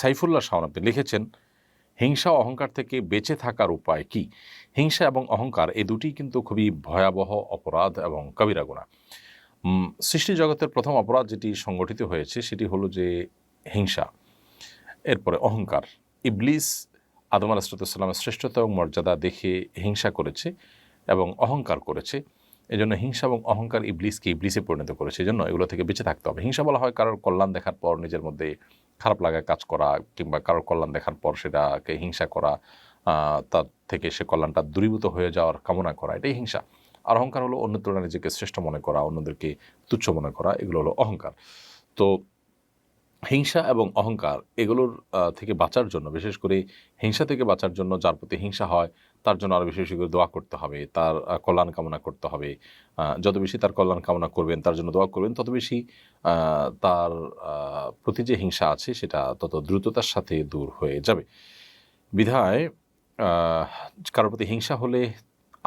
সাইফুল্লাহ শাহন লিখেছেন, হিংসা অহংকার থেকে বেঁচে থাকার উপায় কি? হিংসা এবং অহংকার এই দুটি কিন্তু খুবই ভয়াবহ অপরাধ এবং কবিরা গুণা। সৃষ্টি জগতের প্রথম অপরাধ যেটি সংগঠিত হয়েছে সেটি হলো যে হিংসা, এরপরে অহংকার। ইবলিস আদম আলাহিসামের শ্রেষ্ঠতা এবং মর্যাদা দেখে হিংসা করেছে এবং অহংকার করেছে। এই জন্য হিংসা এবং অহংকার ইবলিসকে ইবলিসে পরিণত করে সেই জন্য এগুলো থেকে বেঁচে থাকতে হবে। হিংসা বলা হয় কারোর কল্যাণ দেখার পর নিজের মধ্যে খারাপ লাগা কাজ করা কিংবা কারোর কল্যাণ দেখার পর সেটাকে হিংসা করা তার থেকে সে কল্যাণটা দূরীভূত হয়ে যাওয়ার কামনা করা, এটাই হিংসা। আর অহংকার হলো অন্য তুলনায় নিজেকে শ্রেষ্ঠ মনে করা, অন্যদেরকে তুচ্ছ মনে করা, এগুলো হলো অহংকার। তো হিংসা এবং অহংকার এগুলোর থেকে বাঁচার জন্য, বিশেষ করে হিংসা থেকে বাঁচার জন্য যার প্রতি হিংসা হয়, তার জন্য আরও বেশি করে দোয়া করতে হবে, তার কল্যাণ কামনা করতে হবে। যত বেশি তার কল্যাণ কামনা করবেন, তার জন্য দোয়া করবেন, তত বেশি তার প্রতি যে হিংসা আছে, সেটা তত দ্রুততার সাথে দূর হয়ে যাবে। বিধায় কারোর প্রতি হিংসা হলে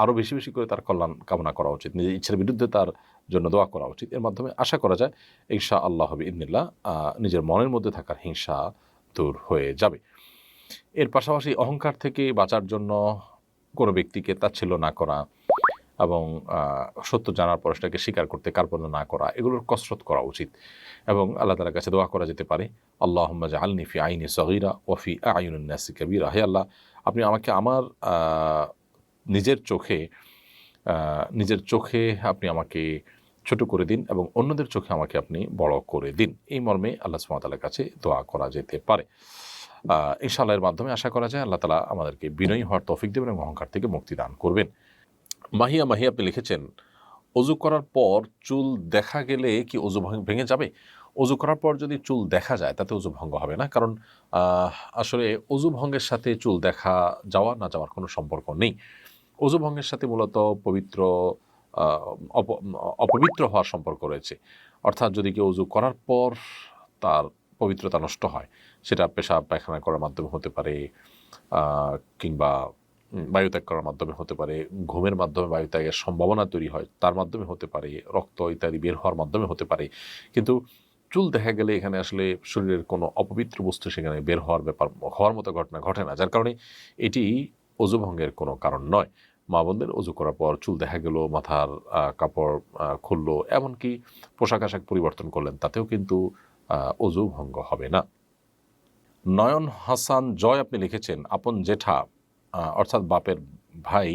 আরও বেশি বেশি করে তার কল্যাণ কামনা করা উচিত। নিজের ইচ্ছার বিরুদ্ধে তার জন্য দোয়া করা উচিত। এর মাধ্যমে আশা করা যায় ঈশা আল্লাহ হবে ইদনিল্লাহ নিজের মনের মধ্যে থাকার হিংসা দূর হয়ে যাবে। এর পাশাপাশি অহংকার থেকে বাঁচার জন্য কোনো ব্যক্তিকে তাচ্ছিল্য না করা এবং সত্য জানার পর সেটাকে স্বীকার করতে কার্পণ্য না করা, এগুলোর কসরত করা উচিত এবং আল্লাহ তালার কাছে দোয়া করা যেতে পারে আল্লাহ আলনি ফি আইনি সগিরা ওফি আইনুন্নাসি কবিরা। হে আল্লাহ, আপনি আমাকে আমার নিজের চোখে নিজের চোখে আপনি আমাকে ছোট করে দিন এবং অন্যদের চোখে আমাকে আপনি বড় করে দিন। এই মর্মে আল্লাহ সুমতালার কাছে দোয়া করা যেতে পারে। আহ, ইনশাআল্লাহ এর মাধ্যমে আশা করা যায় আল্লাহ তালা আমাদেরকে বিনয়ী হওয়ার তৌফিক দেবেন এবং অহংকার থেকে মুক্তি দান করবেন। মাহিয়া মাহিয়া আপনি লিখেছেন অজু করার পর চুল দেখা গেলে কি অজু ভাঙ- যাবে? অজু করার পর যদি চুল দেখা যায় তাতে অজু ভঙ্গ হবে না কারণ আসলে অজু ভঙ্গের সাথে চুল দেখা যাওয়া না যাওয়ার কোনো সম্পর্ক নেই। অজু ভঙ্গের সাথে মূলত পবিত্র অপবিত্র হওয়ার সম্পর্ক রয়েছে। অর্থাৎ যদি কেউ অজু করার পর তার পবিত্রতা নষ্ট হয়, সেটা পেশাব পায়খানা করার মাধ্যমে হতে পারে কিংবা বায়ুত্যাগ করার মাধ্যমে হতে পারে, ঘুমের মাধ্যমে বায়ুত্যাগের সম্ভাবনা তৈরি হয়, তার মাধ্যমে হতে পারে, রক্ত ইত্যাদি বের হওয়ার মাধ্যমে হতে পারে। কিন্তু চুল দেখা গেলে এখানে আসলে শরীরের কোনো অপবিত্র বস্তু সেখানে বের হওয়ার ব্যাপার, হওয়ার মতো ঘটনা ঘটে না। যার কারণে এটি অজুভঙ্গের কোনো কারণ নয়। মা বোনদের অজু করার পর চুল দেখা গেল, মাথার কাপড় খুললো, এমনকি পোশাক আশাক পরিবর্তন করলেন, তাতেও কিন্তু অজু ভঙ্গ হবে না। নয়ন হাসান জয় আপনি লিখেছেন, আপন জেঠা অর্থাৎ বাপের ভাই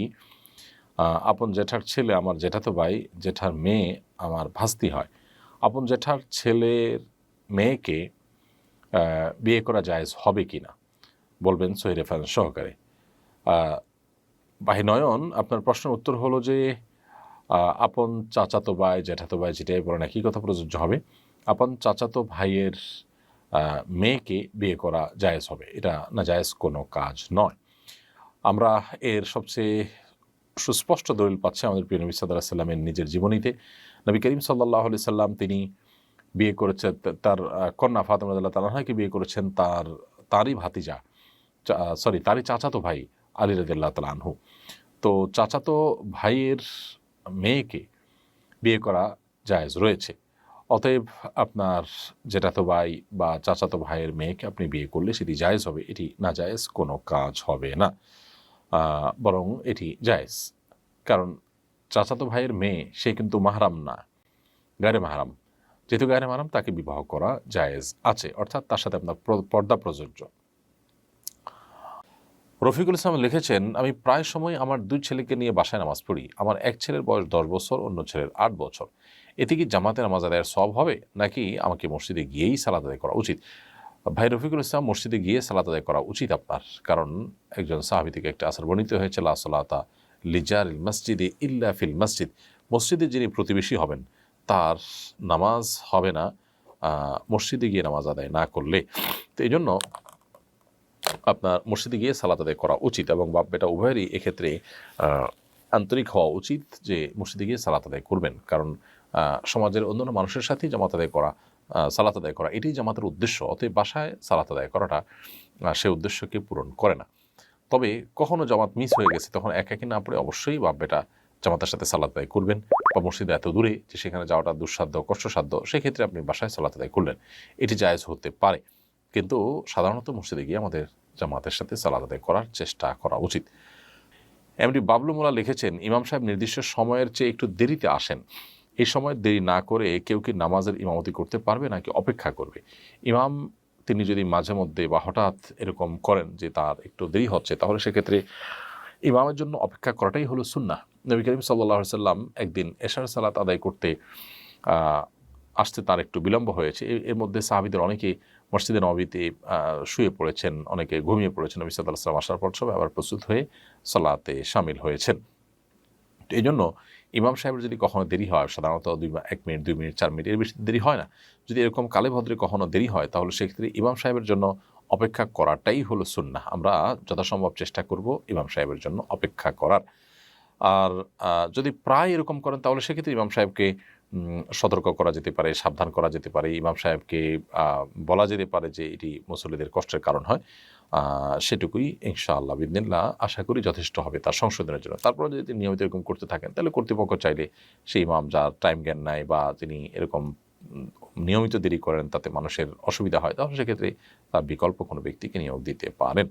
আপন জেঠার ছেলে আমার জেঠাতো ভাই, জেঠার মেয়ে আমার ভাস্তি হয়। আপন জেঠার ছেলের মেয়েকে বিয়ে করা জায়েজ হবে কি না বলবেন সহি রেফারেন্স সহকারে। ভাই নয়ন আপনার প্রশ্নের উত্তর হলো যে আপন চাচাতো ভাই জ্যাঠাতো ভাই যেটাই বলেন একই কথা প্রযোজ্য হবে। আপন চাচাতো ভাইয়ের মেয়েকে বিয়ে করা জায়েজ হবে। এটা না জায়েজ কোনো কাজ নয়। আমরা এর সবচেয়ে সুস্পষ্ট দলিল পাচ্ছি আমাদের প্রিয় নবী সাল্লাহ সাল্লামের নিজের জীবনীতে। নবী করিম সাল্লাহ আলি সাল্লাম তিনি বিয়ে করেছেন তার কন্যা ফাতেমা তালাহাকে বিয়ে করেছেন তার, তারই ভাতিজা সরি, তারই চাচাতো ভাই আলী রদুল্লাহ তালা আনহু। তো চাচাতো ভাইয়ের মেয়েকে বিয়ে করা জায়েজ রয়েছে। অতএব আপনার জেঠাতো ভাই বা চাচাতো ভাইয়ের মেয়েকে আপনি বিয়ে করলে সেটি জায়েজ হবে, এটি না জায়েজ কোনো কাজ হবে না। বরং এটি জায়েজ। কারণ চাচাতো ভাইয়ের মেয়ে, সে কিন্তু মাহারাম না। গায়ে মাহারাম। যেহেতু গায়ে মাহারাম, তাকে বিবাহ করা জায়েজ আছে। অর্থাৎ তার সাথে আপনার পর্দা প্রযোজ্য। রফিকুল ইসলাম লিখেছেন, আমি প্রায় সময় আমার দুই ছেলেকে নিয়ে বাসায় নামাজ পড়ি। আমার এক ছেলের বয়স দশ বছর, অন্য ছেলের আট বছর। এতে কি জামাতে নামাজ আদায়ের সব হবে, নাকি আমাকে মসজিদে গিয়েই সালাদ আদায় করা উচিত? ভাই রফিকুল ইসলাম, মসজিদে গিয়ে সালাত আদায় করা উচিত আপনার, কারণ একজন সাহাবি থেকে একটা আসার বর্ণিত হয়েছে, লা সালাতা লিজার মসজিদে ইল্লা ফিল মসজিদ। মসজিদে যিনি প্রতিবেশী হবেন, তার নামাজ হবে না মসজিদে গিয়ে নামাজ আদায় না করলে। তো এই জন্য আপনার মসজিদে গিয়ে সালাত আদায় করা উচিত এবং বাপ বেটা উভয়েরই এক্ষেত্রে আন্তরিক হওয়া উচিত যে মসজিদে গিয়ে সালাত আদায় করবেন। কারণ সমাজের অন্যান্য মানুষের সাথেই জামাত আদায় করা সালাত আদায় করা এটাই জামাতের উদ্দেশ্য। অতএব বাসায় সালাত আদায় করাটা সে উদ্দেশ্যকে পূরণ করে না। তবে কখনো জামাত মিস হয়ে গেছে, তখন একাকি না পড়ে অবশ্যই বাপ বেটা জামাতের সাথে সালাত আদায় করবেন বা মসজিদে এত দূরে যে সেখানে যাওয়াটা দুঃসাধ্য, কষ্টসাধ্য, সেক্ষেত্রে আপনি বাসায় সালাত আদায় করলেন। এটি জায়েজ হতে পারে। কিন্তু সাধারণত মসজিদে গিয়ে আমাদের জামাতের সাথে সালাদ আদায় করার চেষ্টা করা উচিত। এমডি বাবলু মোলা লিখেছেন, ইমাম সাহেব নির্দিষ্ট সময়ের চেয়ে একটু দেরিতে আসেন। এই সময় দেরি না করে কেউ কি নামাজের ইমামতি করতে পারবে নাকি অপেক্ষা করবে? ইমাম তিনি যদি মাঝে মধ্যে বা হঠাৎ এরকম করেন যে তার একটু দেরি হচ্ছে, তাহলে সেক্ষেত্রে ইমামের জন্য অপেক্ষা করাটাই হলো সুন্না নবী করিম সাল্লাহ সাল্লাম একদিন এশার সালাত আদায় করতে আসতে তার একটু বিলম্ব হয়েছে। এর- এর মধ্যে সাহাবিদের অনেকে মসজিদে নবীতে শুয়ে পড়েছেন, অনেকে ঘুমিয়ে পড়েছেন। নবী সাল্লাহ সাল্লাম আসার পর সবাই আবার প্রস্তুত হয়ে সালাতে সামিল হয়েছেন। এই জন্য ইমাম সাহেবের যদি কখনো দেরি হয়, সাধারণত দুই এক মিনিট, দুই মিনিট, চার মিনিট, এর বেশি দেরি হয় না। যদি এরকম কালে ভদ্রে কখনো দেরি হয়, তাহলে সেক্ষেত্রে ইমাম সাহেবের জন্য অপেক্ষা করাটাই হলো সুন্না আমরা যথাসম্ভব চেষ্টা করব ইমাম সাহেবের জন্য অপেক্ষা করার। আর যদি প্রায় এরকম করেন, তাহলে সেক্ষেত্রে ইমাম সাহেবকে সতর্ক করা যেতে পারে, সাবধান করা যেতে পারে। ইমাম সাহেবকে বলা যেতে পারে যে এটি মুসল্লিদের কষ্টের কারণ হয়। সেটুকুই ইনশাআল্লাহ বিদিনিল্লাহ আশা করি যথেষ্ট হবে তার সংশোধনের জন্য। তারপরে যদি তিনি নিয়মিত এরকম করতে থাকেন, তাহলে কর্তৃপক্ষ চাইলে সেই ইমাম যার টাইম জ্ঞান নাই বা তিনি এরকম নিয়মিত দেরি করেন তাতে মানুষের অসুবিধা হয়, তাহলে সেক্ষেত্রে তার বিকল্প কোনো ব্যক্তিকে নিয়োগ দিতে পারেন।